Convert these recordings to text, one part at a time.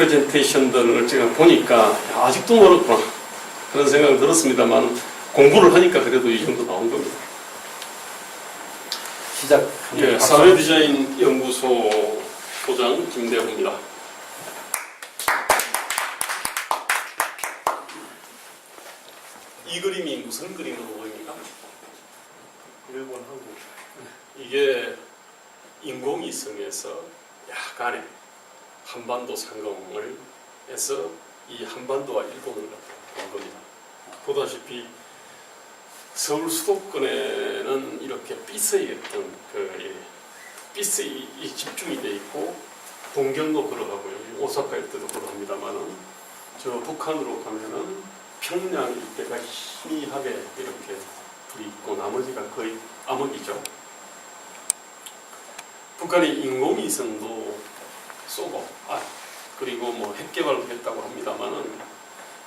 프레젠테이션들을 제가 보니까 야, 아직도 멀었구나 그런 생각이 들었습니다만 공부를 하니까 그래도 이 정도 나온 겁니다. 시작. 예, 사회 디자인 연구소 소장 김대호입니다. 이 그림이 무슨 그림으로 보입니까? 일본 한국. 이게 인공위성에서 약간의 한반도 상공을 해서 이 한반도와 일본을 본 겁니다. 보다시피 서울 수도권에는 이렇게 삐스의 어떤 그 이- 삐스이 이 집중이 돼 있고 동경도 그러하고요. 오사카 일대도 그러합니다만은 저 북한으로 가면은 평양 일대가 희미하게 이렇게 불이 있고 나머지가 거의 암흑이죠. 북한이 인공위성도 쏘고 아 그리고 뭐 핵개발도 했다고 합니다만은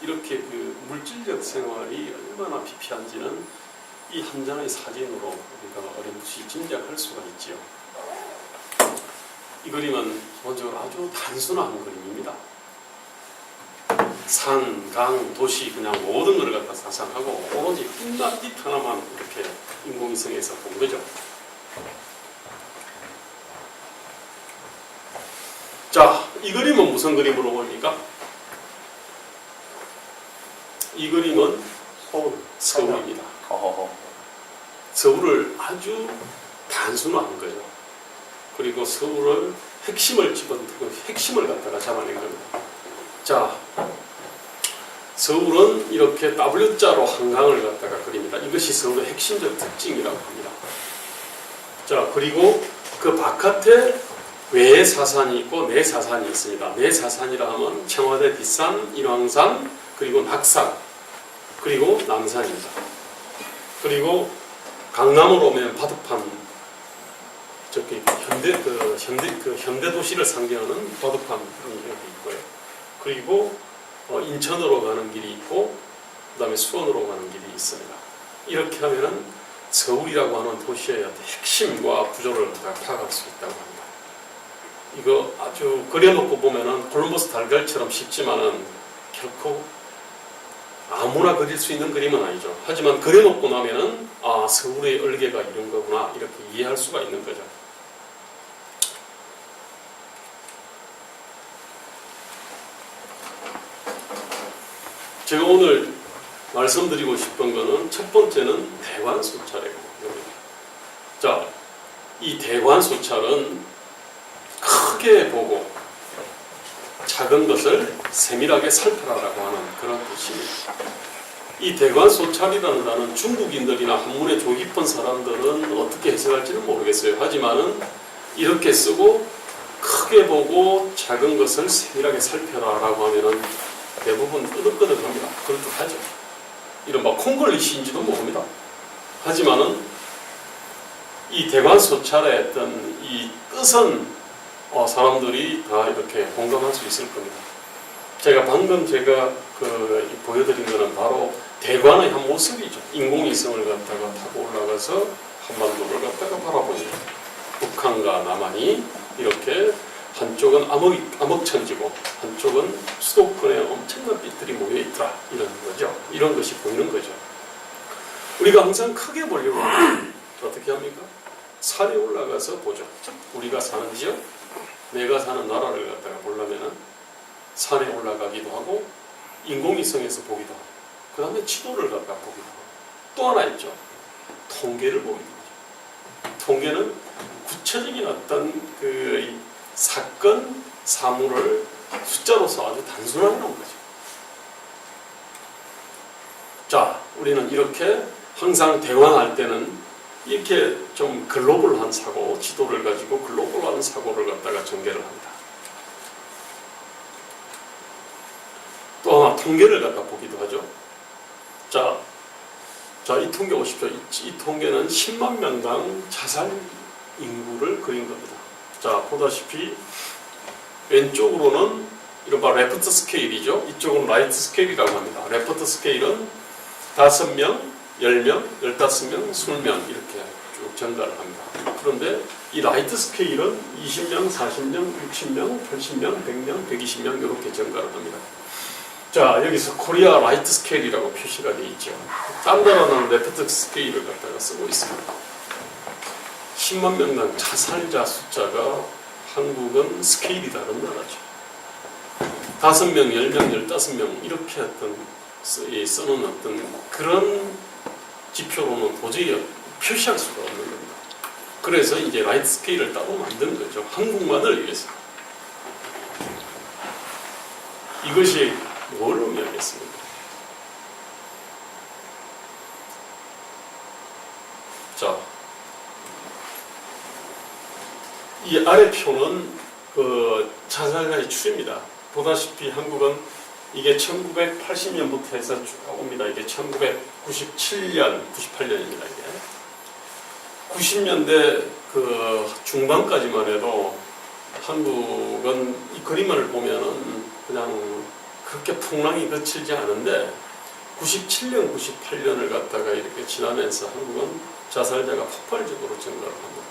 이렇게 그 물질적 생활이 얼마나 비피한지는 이 한 장의 사진으로 우리가 어렴풋이 짐작할 수가 있지요. 이 그림은 기본적으로 아주 단순한 그림입니다. 산, 강, 도시 그냥 모든 걸 갖다 상상하고 오로지 빛나빛 하나만 이렇게 인공위성에서 본 거죠. 자, 이 그림은 무슨 그림으로 보입니까? 이 그림은 서울. 서울입니다. 서울을 아주 단순화한 거죠. 그리고 서울을 핵심을 집어넣고 핵심을 갖다가 잡아낸 겁니다. 자, 서울은 이렇게 W자로 한강을 갖다가 그립니다. 이것이 서울의 핵심적 특징이라고 합니다. 자, 그리고 그 바깥에 외 사산이 있고 내 사산이 있습니다. 내 사산이라 하면 청와대 뒷산, 인왕산, 그리고 낙산, 그리고 남산입니다. 그리고 강남으로 오면 바둑판 저기 현대 그 현대 그 현대 도시를 상징하는 바둑판이 여기 있고요. 그리고 어, 인천으로 가는 길이 있고 그다음에 수원으로 가는 길이 있습니다. 이렇게 하면은 서울이라고 하는 도시의 핵심과 구조를 다 파악할 수 있다고 합니다. 이거 아주 그려놓고 보면은 콜럼버스 달걀처럼 쉽지만은 결코 아무나 그릴 수 있는 그림은 아니죠. 하지만 그려놓고 나면은 아 서울의 얼개가 이런 거구나 이렇게 이해할 수가 있는 거죠. 제가 오늘 말씀드리고 싶은 거는 첫 번째는 대관 소찰이고 자, 이 대관 소찰은 크게 보고 작은 것을 세밀하게 살펴라라고 하는 그런 뜻입니다. 이 대관 소찰이라는 단어는 중국인들이나 한문에 조 깊은 사람들은 어떻게 해석할지는 모르겠어요. 하지만은 이렇게 쓰고 크게 보고 작은 것을 세밀하게 살펴라라고 하면은 대부분 끄덕끄덕합니다. 그럴듯하죠. 이른바 콩글리시인지도 모릅니다. 하지만은 이 대관 소찰의 어떤 이 뜻은 어, 사람들이 다 이렇게 공감할 수 있을 겁니다. 제가 방금 제가 그 보여드린 거는 바로 대관의 한 모습이죠. 인공위성을 갖다가 타고 올라가서 한반도를 갖다가 바라보는 북한과 남한이 이렇게 한쪽은 암흑, 암흑천지고 한쪽은 수도권에 엄청난 빛들이 모여 있더라 이런 거죠. 이런 것이 보이는 거죠. 우리가 항상 크게 보려고 하면 어떻게 합니까? 산에 올라가서 보죠. 우리가 사는 지역, 내가 사는 나라를 갖다가 보려면은 산에 올라가기도 하고 인공위성에서 보기도 하고 그 다음에 지도를 갖다 보기도 하고 또 하나 있죠. 통계를 보기도 하죠. 통계는 구체적인 어떤 그 사건, 사물을 숫자로서 아주 단순하게 놓은 거죠. 자, 우리는 이렇게 항상 대화할 때는 이렇게 좀 글로벌한 사고, 지도를 가지고 글로벌한 사고를 갖다가 전개를 합니다. 또 하나 통계를 갖다 보기도 하죠. 자, 자, 이 통계 보십시오. 이, 이 통계는 10만 명당 자살 인구를 그린 겁니다. 자, 보다시피 왼쪽으로는 이른바 레프트 스케일이죠. 이쪽은 라이트 스케일이라고 합니다. 레프트 스케일은 5명, 10명, 15명, 20명 이렇게 쭉 전가를 합니다. 그런데 이 라이트 스케일은 20명, 40명, 60명, 80명, 100명, 120명 이렇게 증가를 합니다. 자 여기서 코리아 라이트 스케일이라고 표시가 되어 있죠. 딴 나라는 레프트 스케일을 갖다가 쓰고 있습니다. 10만 명당 자살자 숫자가 한국은 스케일이 다른 나라죠. 5명, 10명, 15명 이렇게 어떤 써- 예, 써놓은 어떤 그런 지표로는 도저히 표시할 수가 없는 겁니다. 그래서 이제 라이트 스케일을 따로 만든 거죠. 한국만을 위해서. 이것이 뭘 의미하겠습니까? 자, 이 아래 표는 그 자살자의 추입니다. 보다시피 한국은 이게 1980년부터 해서 쭉 옵니다. 이게 1997년, 98년입니다. 이게 90년대 그 중반까지만 해도 한국은 이 그림을 보면은 그냥 그렇게 풍랑이 거칠지 않은데 97년, 98년을 갖다가 이렇게 지나면서 한국은 자살자가 폭발적으로 증가를 합니다.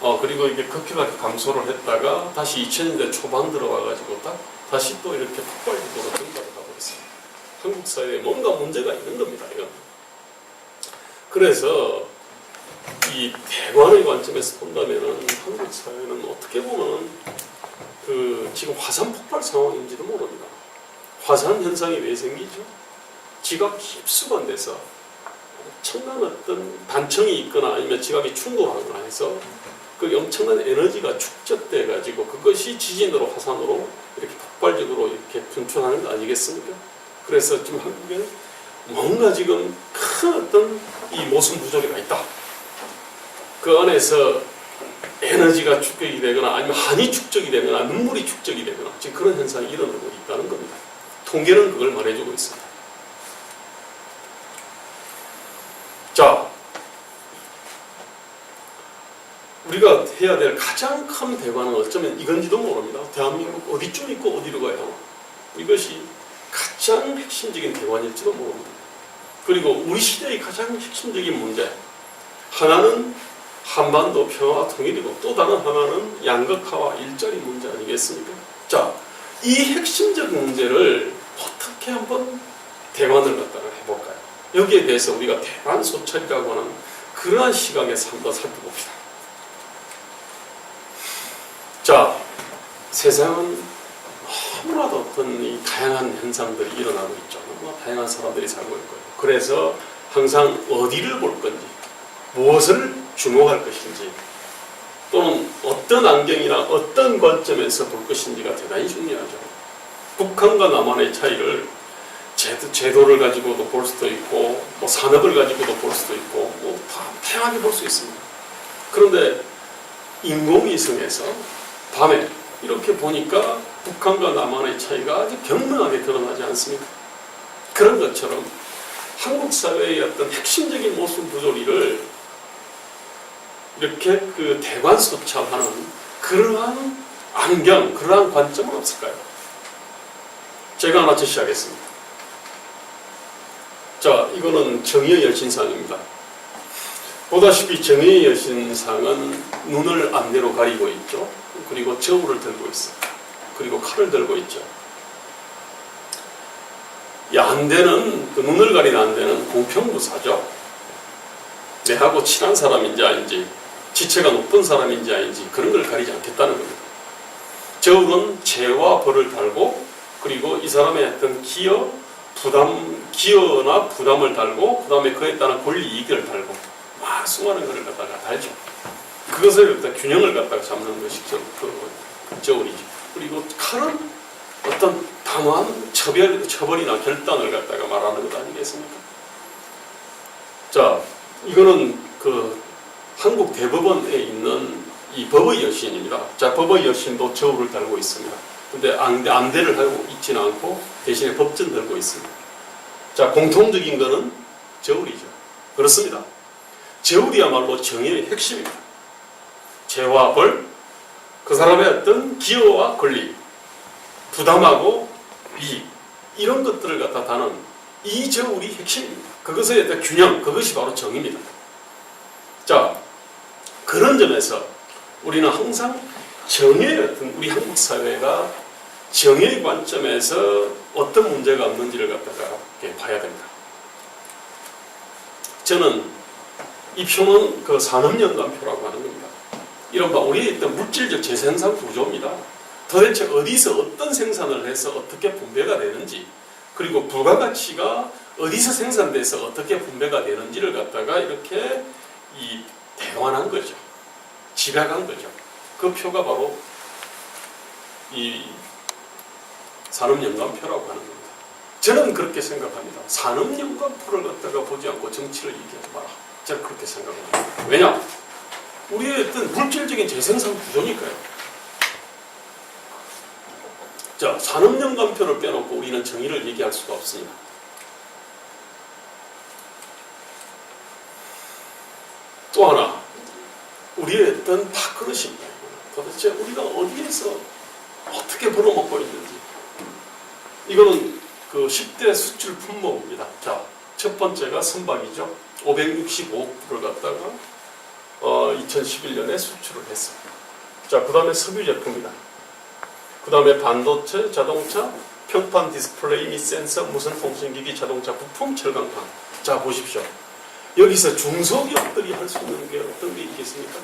어, 그리고 이게 급격하게 감소를 했다가 다시 2000년대 초반 들어와가지고 딱 다시 또 이렇게 폭발적으로 증가를 하고 있습니다. 한국 사회에 뭔가 문제가 있는 겁니다, 이건. 그래서 이 대관의 관점에서 본다면은 한국 사회는 어떻게 보면 그 지금 화산 폭발 상황인지도 모릅니다. 화산 현상이 왜 생기죠? 지각 흡수가 돼서 엄청난 어떤 단청이 있거나 아니면 지각이 충돌하거나 해서 그 엄청난 에너지가 축적돼 가지고 그것이 지진으로 화산으로 이렇게 폭발적으로 이렇게 분출하는 거 아니겠습니까? 그래서 지금 한국에 뭔가 지금 큰 어떤 이 모순 부조리가 있다. 그 안에서 에너지가 축적이 되거나 아니면 한이 축적이 되거나 눈물이 축적이 되거나 지금 그런 현상이 일어나고 있다는 겁니다. 통계는 그걸 말해주고 있습니다. 자, 우리가 해야 될 가장 큰 대관은 어쩌면 이건지도 모릅니다. 대한민국 어디쯤 있고 어디로 가요? 이것이 가장 핵심적인 대관일지도 모릅니다. 그리고 우리 시대의 가장 핵심적인 문제 하나는 한반도 평화 통일이고 또 다른 하나는 양극화와 일자리 문제 아니겠습니까? 자, 이 핵심적 문제를 어떻게 한번 대관을 갖다가 해볼까요? 여기에 대해서 우리가 대관 소찰이라고 하는 그러한 시각에서 한번 살펴봅시다. 자, 세상은 너무나도 어떤 이 다양한 현상들이 일어나고 있죠. 너무나 다양한 사람들이 살고 있고요. 그래서 항상 어디를 볼 건지, 무엇을 주목할 것인지, 또는 어떤 안경이나 어떤 관점에서 볼 것인지가 대단히 중요하죠. 북한과 남한의 차이를 제도, 제도를 가지고도 볼 수도 있고, 뭐 산업을 가지고도 볼 수도 있고, 뭐 다 다양하게 볼 수 있습니다. 그런데 인공위성에서 밤에 이렇게 보니까 북한과 남한의 차이가 아주 경명하게 드러나지 않습니까? 그런 것처럼 한국 사회의 어떤 핵심적인 모습 부조리를 이렇게 그 대관소참하는 그러한 안경, 그러한 관점은 없을까요? 제가 하나 제시하겠습니다. 자, 이거는 정의의 여신상입니다. 보다시피 정의의 여신상은 눈을 안대로 가리고 있죠. 그리고 저울을 들고 있어요. 그리고 칼을 들고 있죠. 이 안대는 그 눈을 가린 안대는 공평무사죠. 내하고 친한 사람인지 아닌지 지체가 높은 사람인지 아닌지 그런 걸 가리지 않겠다는 겁니다. 저울은 죄와 벌을 달고 그리고 이 사람의 어떤 기여, 부담, 기여나 부담을 달고 그 다음에 그에 따른 권리 이익을 달고 막 수많은 것을 갖다가 달죠. 그것을 갖다 균형을 갖다가 잡는 것이 저, 그, 그 저울이죠. 그리고 칼은 어떤 단호한 처벌, 처벌이나 결단을 갖다가 말하는 것 아니겠습니까? 자, 이거는 그 한국 대법원에 있는 이 법의 여신입니다. 자, 법의 여신도 저울을 달고 있습니다. 근데 안대, 안대를 하고 있지는 않고 대신에 법전 들고 있습니다. 자, 공통적인 거는 저울이죠. 그렇습니다. 저울이야말로 정의의 핵심입니다. 죄와 벌, 그 사람의 어떤 기여와 권리, 부담하고 이익, 이런 것들을 갖다 다는 이 저울이 핵심입니다. 그것의 어떤 균형, 그것이 바로 정의입니다. 자, 그런 점에서 우리는 항상 정의 어떤 우리 한국 사회가 정의 관점에서 어떤 문제가 없는지를 갖다가 봐야 됩니다. 저는 이 표는 그 산업연관표라고 하는 겁니다. 이른바 우리의 어떤 물질적 재생산 구조입니다. 도대체 어디서 어떤 생산을 해서 어떻게 분배가 되는지 그리고 부가가치가 어디서 생산돼서 어떻게 분배가 되는지를 갖다가 이렇게 이 대관한 거죠. 집약한 거죠. 그 표가 바로 이 산업연관표라고 하는 겁니다. 저는 그렇게 생각합니다. 산업연관표를 갖다가 보지 않고 정치를 얘기하지 마라. 저는 그렇게 생각합니다. 왜냐? 우리의 어떤 물질적인 재생산 구조니까요. 자, 산업연관표를 빼놓고 우리는 정의를 얘기할 수가 없습니다. 또 하나, 우리의 어떤 밥그릇입니다. 도대체 우리가 어디에서 어떻게 벌어먹고 있는지. 이거는 그 10대 수출 품목입니다. 자, 첫 번째가 선박이죠. 565억불을 갖다가 어, 2011년에 수출을 했습니다. 자, 그 다음에 석유 제품이다. 그 다음에 반도체, 자동차, 평판 디스플레이 및 센서, 무선 통신기기, 자동차 부품, 철강판. 자, 보십시오. 여기서 중소기업들이 할 수 있는 게 어떤 게 있겠습니까?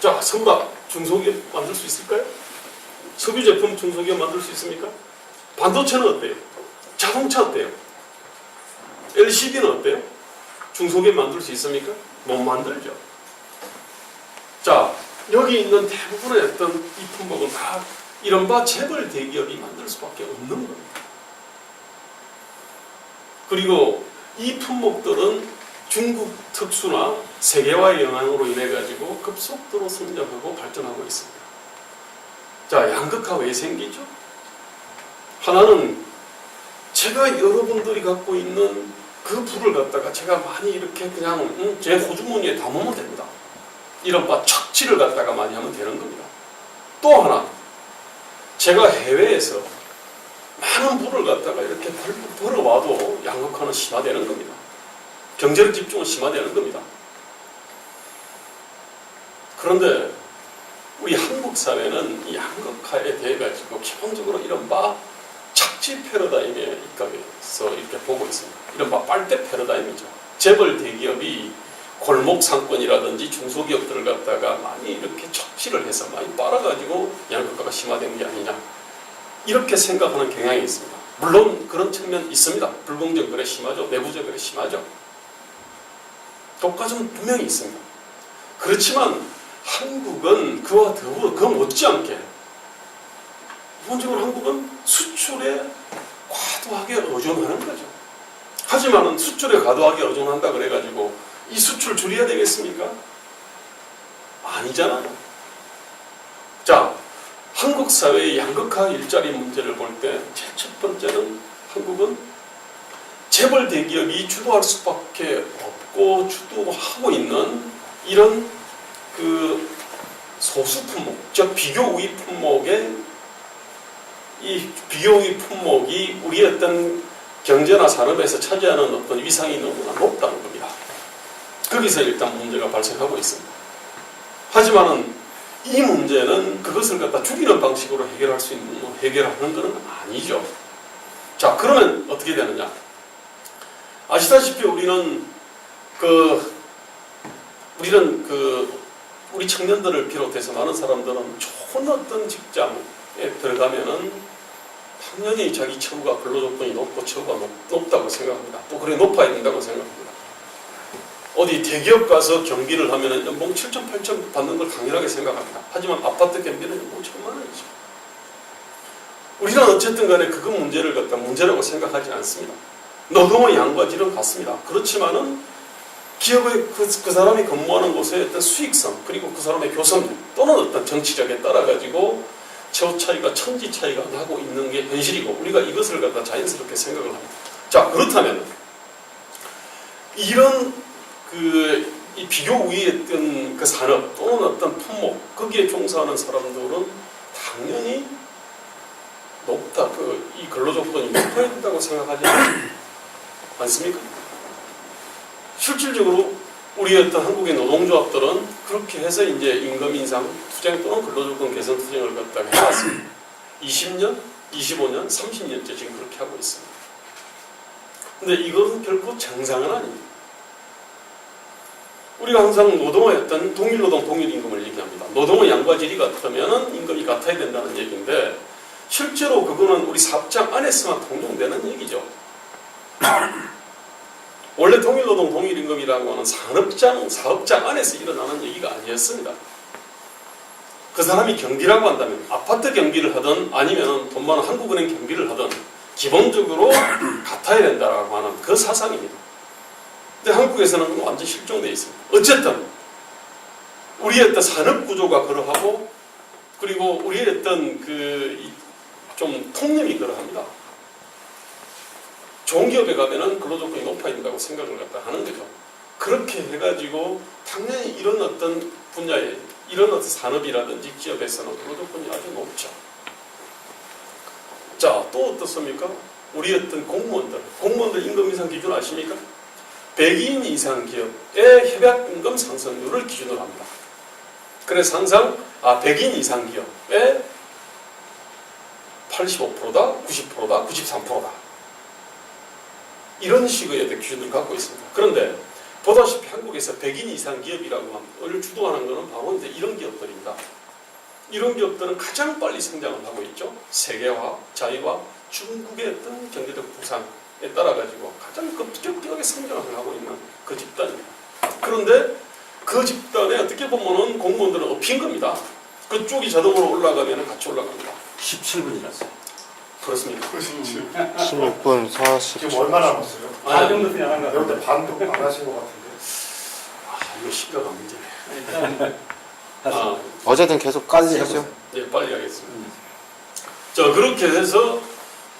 자, 선박 중소기업 만들 수 있을까요? 석유 제품 중소기업 만들 수 있습니까? 반도체는 어때요? 자동차 어때요? LCD는 어때요? 중소기업 만들 수 있습니까? 못 만들죠. 자, 여기 있는 대부분의 어떤 이 품목은 다 이른바 재벌 대기업이 만들 수밖에 없는 겁니다. 그리고 이 품목들은 중국 특수나 세계화의 영향으로 인해 가지고 급속도로 성장하고 발전하고 있습니다. 자, 양극화 왜 생기죠? 하나는 제가 여러분들이 갖고 있는 그 불을 갖다가 제가 많이 이렇게 그냥 음, 제 호주머니에 담으면 됩니다. 이른바 척지를 갖다가 많이 하면 되는 겁니다. 또 하나, 제가 해외에서 많은 불을 갖다가 이렇게 벌- 벌어와도 양극화는 심화되는 겁니다. 경제력 집중은 심화되는 겁니다. 그런데 우리 한국 사회는 이 양극화에 대해 가지고 기본적으로 이른바 착지 패러다임에 입각해서 이렇게 보고 있습니다. 이른바 빨대 패러다임이죠. 재벌 대기업이 골목 상권이라든지 중소기업들을 갖다가 많이 이렇게 척지를 해서 많이 빨아가지고 양극화가 심화된 게 아니냐 이렇게 생각하는 경향이 있습니다. 물론 그런 측면 있습니다. 불공정 거래 심하죠. 내부적 거래 심하죠. 독과점 분명히 있습니다. 그렇지만 한국은 그와 더불어 그 못지않게 기본적으로 한국은 수 출에 과도하게 의존하는 거죠. 하지만은 수출에 과도하게 의존한다 그래가지고 이 수출 줄여야 되겠습니까? 아니잖아요. 자, 한국 사회의 양극화 일자리 문제를 볼 때 첫 번째는 한국은 재벌 대기업이 주도할 수밖에 없고 주도하고 있는 이런 그 소수 품목, 즉 비교 우위 품목의 이 우위 품목이 우리 어떤 경제나 산업에서 차지하는 어떤 위상이 너무나 높다는 겁니다. 거기서 일단 문제가 발생하고 있습니다. 하지만은 이 문제는 그것을 갖다 죽이는 방식으로 해결할 수 있는 해결하는 것은 아니죠. 자 그러면 어떻게 되느냐? 아시다시피 우리는 그 우리는 그 우리 청년들을 비롯해서 많은 사람들은 좋은 어떤 직장에 들어가면은 당연히 자기 처우가 근로조건이 높고 처우가 높, 높다고 생각합니다. 또 그래 높아야 된다고 생각합니다. 어디 대기업 가서 경비를 하면은 연봉 7천, 8천 받는 걸 당연하게 생각합니다. 하지만 아파트 경비는 연봉 천만 원이죠. 우리는 어쨌든 간에 그거 문제를 갖다 문제라고 생각하지 않습니다. 노동의 양과 질은 같습니다. 그렇지만은 기업의 그, 그 사람이 근무하는 곳의 어떤 수익성 그리고 그 사람의 교섭력 또는 어떤 정치적에 따라 가지고 처우 차이가 천지 차이가 나고 있는 게 현실이고 우리가 이것을 갖다 자연스럽게 생각을 합니다. 자 그렇다면 이런 그이 비교 우위의 어떤 그 산업 또는 어떤 품목 거기에 종사하는 사람들은 당연히 높다 그 이 근로 조건이 높아야 된다고 생각하지 않습니까? 실질적으로 우리 어떤 한국의 노동조합들은 그렇게 해서 이제 임금 인상 투쟁 또는 근로조건 개선 투쟁을 갖다가 해왔습니다. 20년, 25년, 30년째 지금 그렇게 하고 있습니다. 근데 이것은 결코 정상은 아닙니다. 우리가 항상 노동의 어떤 동일노동 동일임금을 얘기합니다. 노동의 양과 질이 같으면 임금이 같아야 된다는 얘기인데 실제로 그거는 우리 사업장 안에서만 통용되는 얘기죠. 원래 동일노동 동일임금이라고 하는 산업장, 사업장 안에서 일어나는 얘기가 아니었습니다. 그 사람이 경비라고 한다면 아파트 경비를 하든 아니면 돈 많은 한국은행 경비를 하든 기본적으로 같아야 된다라고 하는 그 사상입니다. 근데 한국에서는 완전 실종되어 있습니다. 어쨌든 우리의 어떤 산업 구조가 그러하고 그리고 우리의 어떤 그 좀 통념이 그러합니다. 좋은 기업에 가면은 근로조건이 높아야 된다고 생각을 갖다 하는 거죠. 그렇게 해가지고 당연히 이런 어떤 분야에 이런 어떤 산업이라든지 기업에서는 근로조건이 아주 높죠. 자, 또 어떻습니까? 우리 어떤 공무원들, 공무원들 임금 인상 기준 아십니까? 100인 이상 기업의 협약 임금 상승률을 기준으로 합니다. 그래서 항상 아 100인 이상 기업의 85%다, 90%다, 93%다. 이런 식의 기준을 갖고 있습니다. 그런데 보다시피 한국에서 100인 이상 기업이라고 하는 주도하는 것은 바로 이제 이런 기업들입니다. 이런 기업들은 가장 빨리 성장을 하고 있죠. 세계화, 자유화, 중국의 어떤 경제적 부상에 따라 가지고 가장 급격하게 성장을 하고 있는 그 집단입니다. 그런데 그 집단에 어떻게 보면은 공무원들은 업힌 겁니다. 그쪽이 자동으로 올라가면 같이 올라갑니다. 17분이라서. 그렇습니까? 16분 40. 지금 얼마 남았어요? 반 정도 그냥 한것 같은데. 여러분들 반도 안 하신 것 같은데. 아, 이거 심각한 문제네. 일단 다시. 아, 어제든 계속 까지 하시죠. 네, 빨리 하겠습니다. 음. 자, 그렇게 해서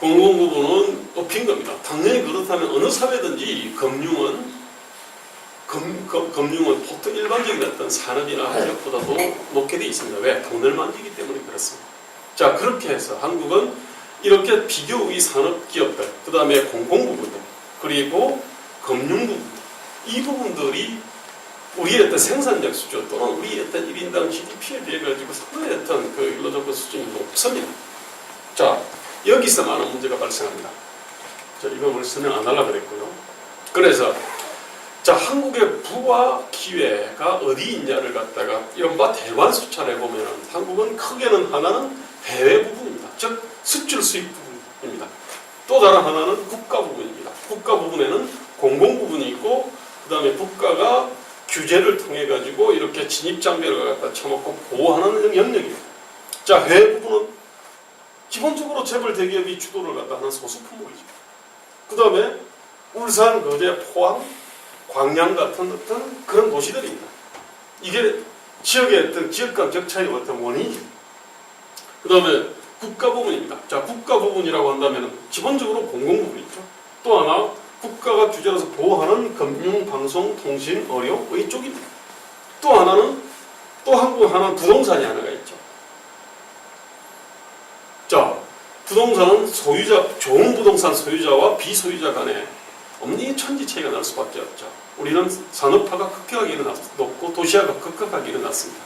공공부문은 업힌 겁니다. 당연히 그렇다면 어느 사회든지 금융은 금, 금, 금융은 보통 일반적인 어떤 산업이나 기업보다도 높게 돼 있습니다. 왜? 돈을 만지기 때문에 그렇습니다. 자, 그렇게 해서 한국은 이렇게 비교의 산업 기업들, 그 다음에 공공부문들, 그리고 금융부문, 이 부분들이 우리의 어떤 생산력 수준 또는 우리의 어떤 1인당 GDP에 비해 가지고 상당히 어떤 그 근로조건 수준이 높습니다. 자, 여기서 많은 문제가 발생합니다. 자, 이거 오늘 설명 안 하려고 그랬고요. 그래서 자, 한국의 부와 기회가 어디 있냐를 갖다가 이른바 대관 수차를 보면은 한국은 크게는 하나는 해외 부분입니다. 즉 수출 수입 부분입니다. 또 다른 하나는 국가 부분입니다. 국가 부분에는 공공 부분이 있고 그 다음에 국가가 규제를 통해 가지고 이렇게 진입 장벽을 갖다 쳐먹고 보호하는 영역입니다. 자, 해외 부분은 기본적으로 재벌 대기업이 주도를 갖다 하는 소수 품목이죠. 그 다음에 울산, 거제, 포항, 광양 같은 어떤 그런 도시들입니다. 이게 지역의 어떤 지역 간 격차의 어떤 원인이죠. 그 다음에 국가 부분입니다. 자, 국가 부분이라고 한다면 기본적으로 공공 부분이죠. 또 하나 국가가 규제해서 보호하는 금융, 방송, 통신, 의료 이쪽입니다. 또 하나는 또 한국 하나 부동산이 하나가 있죠. 자, 부동산은 소유자, 좋은 부동산 소유자와 비소유자 간에 엄니 천지 차이가 날 수밖에 없죠. 우리는 산업화가 급격하게 일어났고 도시화가 급격하게 일어났습니다.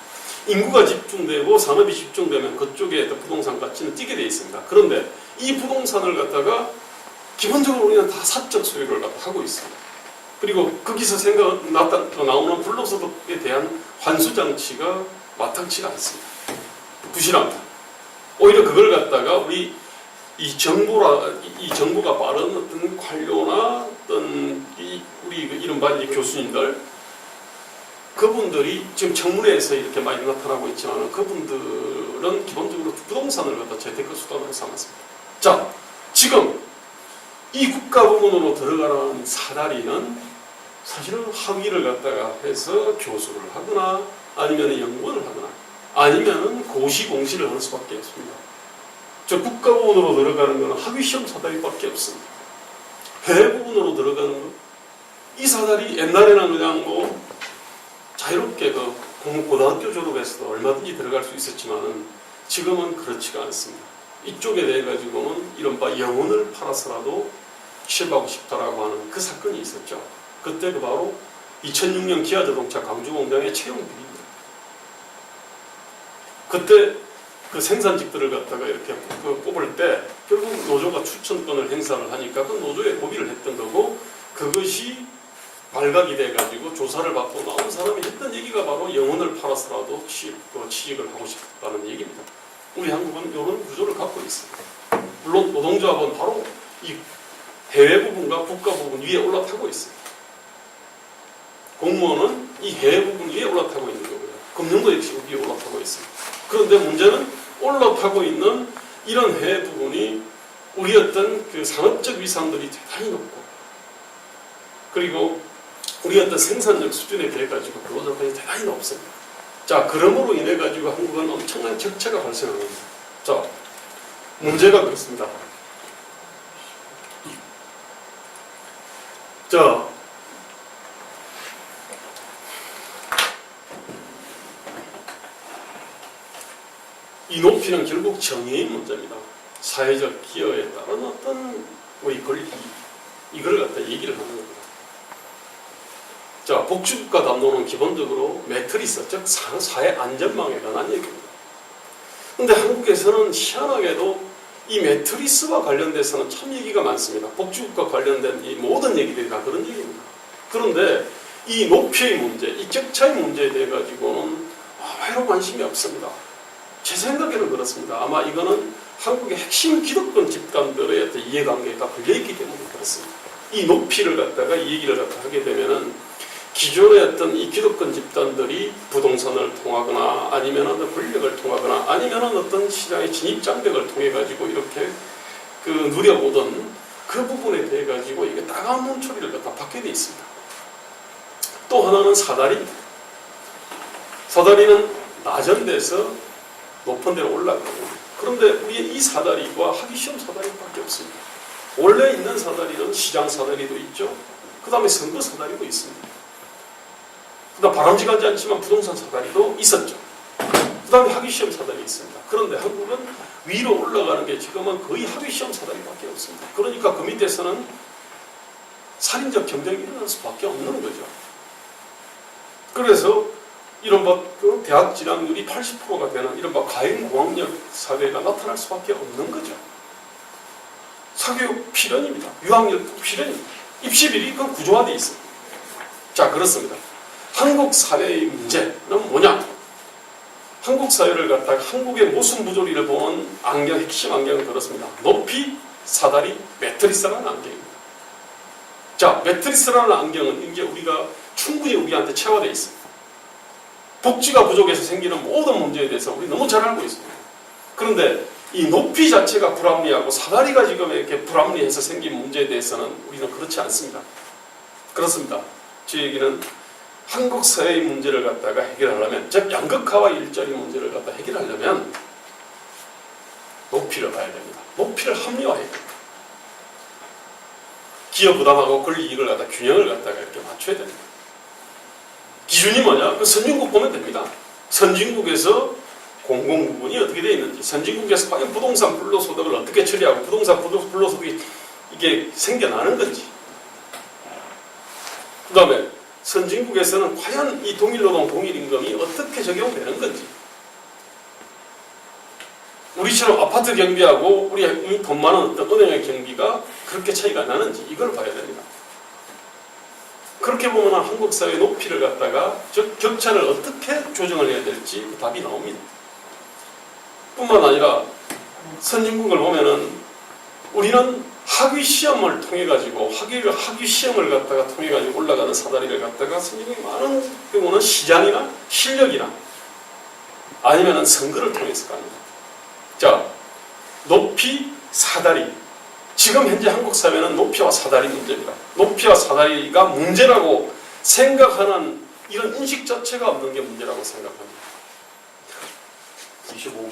인구가 집중되고 산업이 집중되면 그쪽에 또 부동산 가치는 뛰게 되어 있습니다. 그런데 이 부동산을 갖다가 기본적으로 우리는 다 사적 소유를 갖다 하고 있습니다. 그리고 거기서 생각 나오는 불로소득에 대한 환수 장치가 마땅치가 않습니다. 부실합니다. 오히려 그걸 갖다가 우리 이 정보라 이- 이 정보가 빠른 어떤 관료나 어떤 이 우리 그 이른바 이 교수님들 그분들이 지금 청문회에서 이렇게 많이 나타나고 있지만 그분들은 기본적으로 부동산을 갖다 재테크 수단으로 삼았습니다. 자, 지금 이 국가 부문으로 들어가는 사다리는 사실은 학위를 갖다가 해서 교수를 하거나 아니면 연구원을 하거나 아니면 고시 공시를 하는 수밖에 없습니다. 저 국가 부문으로 들어가는 것은 학위 시험 사다리밖에 없습니다. 해외 부문으로 들어가는 것, 이 사다리 옛날에는 그냥 뭐 자유롭게 그 공- 고등학교 졸업해서 얼마든지 들어갈 수 있었지만은 지금은 그렇지가 않습니다. 이쪽에 대해 가지고는 이른바 영혼을 팔아서라도 취업하고 싶다라고 하는 그 사건이 있었죠. 그때 그 바로 2006년 기아자동차 광주공장의 채용 비리입니다. 그때 그 생산직들을 갖다가 이렇게 그 뽑을 때 결국 노조가 추천권을 행사를 하니까 그 노조에 고비를 했던 거고 그것이 발각이 돼가지고 조사를 받고 나온 사람이 했던 얘기가 바로 영혼을 팔아서라도 취, 그 취직을 하고 싶다는 얘기입니다. 우리 한국은 이런 구조를 갖고 있습니다. 물론 노동조합은 바로 이 해외 부분과 국가 부분 위에 올라타고 있어요. 공무원은 이 해외 부분 위에 올라타고 있는 거고요. 금융도 역시 위에 올라타고 있어요. 그런데 문제는 올라타고 있는 이런 해외 부분이 우리 어떤 그 산업적 위상들이 대단히 높고 그리고 우리 어떤 생산력 수준에 대해 가지고 근로조건이 대단히 높습니다. 자, 그러므로 인해 가지고 한국은 엄청난 격차가 발생합니다. 자, 문제가 그렇습니다. 자, 이 높이는 결국 정의의 문제입니다. 사회적 기여에 따른 어떤 뭐이 권리 이걸 갖다 얘기를 겁니다. 자, 복지국가 담론은 기본적으로 매트리스, 즉 사- 사회 안전망에 관한 얘기입니다. 근데 한국에서는 희한하게도 이 매트리스와 관련돼서는 참 얘기가 많습니다. 복지국가 관련된 이 모든 얘기들이 다 그런 얘기입니다. 그런데 이 높이의 문제, 이 격차의 문제에 대해 가지고는 아무런 관심이 없습니다. 제 생각에는 그렇습니다. 아마 이거는 한국의 핵심 기득권 집단들의 이해관계가 걸려있기 때문에 그렇습니다. 이 높이를 갖다가 이 얘기를 갖다 하게 되면은 기존의 어떤 이 기득권 집단들이 부동산을 통하거나 아니면 어떤 권력을 통하거나 아니면 어떤 시장의 진입 장벽을 통해 가지고 이렇게 그 누려보던 그 부분에 대해 가지고 이게 따가운 눈초리를 갖다 받게 돼 있습니다. 또 하나는 사다리입니다. 사다리는 낮은 데서 높은 데로 올라가고 그런데 우리의 이 사다리와 하기 쉬운 사다리밖에 없습니다. 원래 있는 사다리는 시장 사다리도 있죠. 그 다음에 선거 사다리도 있습니다. 그다음 바람직하지 않지만 부동산 사다리도 있었죠. 그 다음에 하기 시험 사다리 있습니다. 그런데 한국은 위로 올라가는 게 지금은 거의 하기 시험 사다리밖에 없습니다. 그러니까 그 밑에서는 살인적 경쟁이 일어날 수밖에 없는 거죠. 그래서 이른바 그 대학 진학률이 80%가 되는 이른바 가행공학력 사회가 나타날 수밖에 없는 거죠. 사교육 필연입니다. 유학력 필연입니다. 입시비리 그 구조화되어 있습니다. 자 그렇습니다. 한국 사회의 문제는 뭐냐? 한국 사회를 갖다가 한국의 모순 부조리를 보는 안경, 핵심 안경은 그렇습니다. 높이, 사다리, 매트리스라는 안경입니다. 자, 매트리스라는 안경은 이제 우리가 충분히 우리한테 체화되어 있습니다. 복지가 부족해서 생기는 모든 문제에 대해서 우리 너무 잘 알고 있습니다. 그런데 이 높이 자체가 불합리하고 사다리가 지금 이렇게 불합리해서 생긴 문제에 대해서는 우리는 그렇지 않습니다. 그렇습니다. 제 얘기는 한국 사회의 문제를 갖다가 해결하려면, 즉 양극화와 일자리 문제를 갖다 해결하려면 높이를 봐야 됩니다. 높이를 합리화해야 됩니다. 기업 부담하고 권리 이익을 갖다 균형을 갖다가 이렇게 맞춰야 됩니다. 기준이 뭐냐? 그 선진국 보면 됩니다. 선진국에서 공공 부분이 어떻게 되어 있는지, 선진국에서 과연 부동산 불로소득을 어떻게 처리하고 부동산 불로- 불로소득이 이게 생겨나는 건지, 그 다음에 선진국에서는 과연 이 동일노동 동일임금이 어떻게 적용되는 건지, 우리처럼 아파트 경비하고 우리 이돈 많은 어떤 은행의 경비가 그렇게 차이가 나는지 이걸 봐야 됩니다. 그렇게 보면 한국 사회 높이를 갖다가 즉 격차를 어떻게 조정을 해야 될지 그 답이 나옵니다. 뿐만 아니라 선진국을 보면은 우리는 학위 시험을 통해 가지고 학위를 학위 시험을 갖다가 통해 가지고 올라가는 사다리를 갖다가 선진국이 많은 경우는 시장이나 실력이나 아니면은 선거를 통해서 갑니다. 자, 높이 사다리. 지금 현재 한국 사회는 높이와 사다리 문제입니다. 높이와 사다리가 문제라고 생각하는 이런 인식 자체가 없는 게 문제라고 생각합니다. 25분.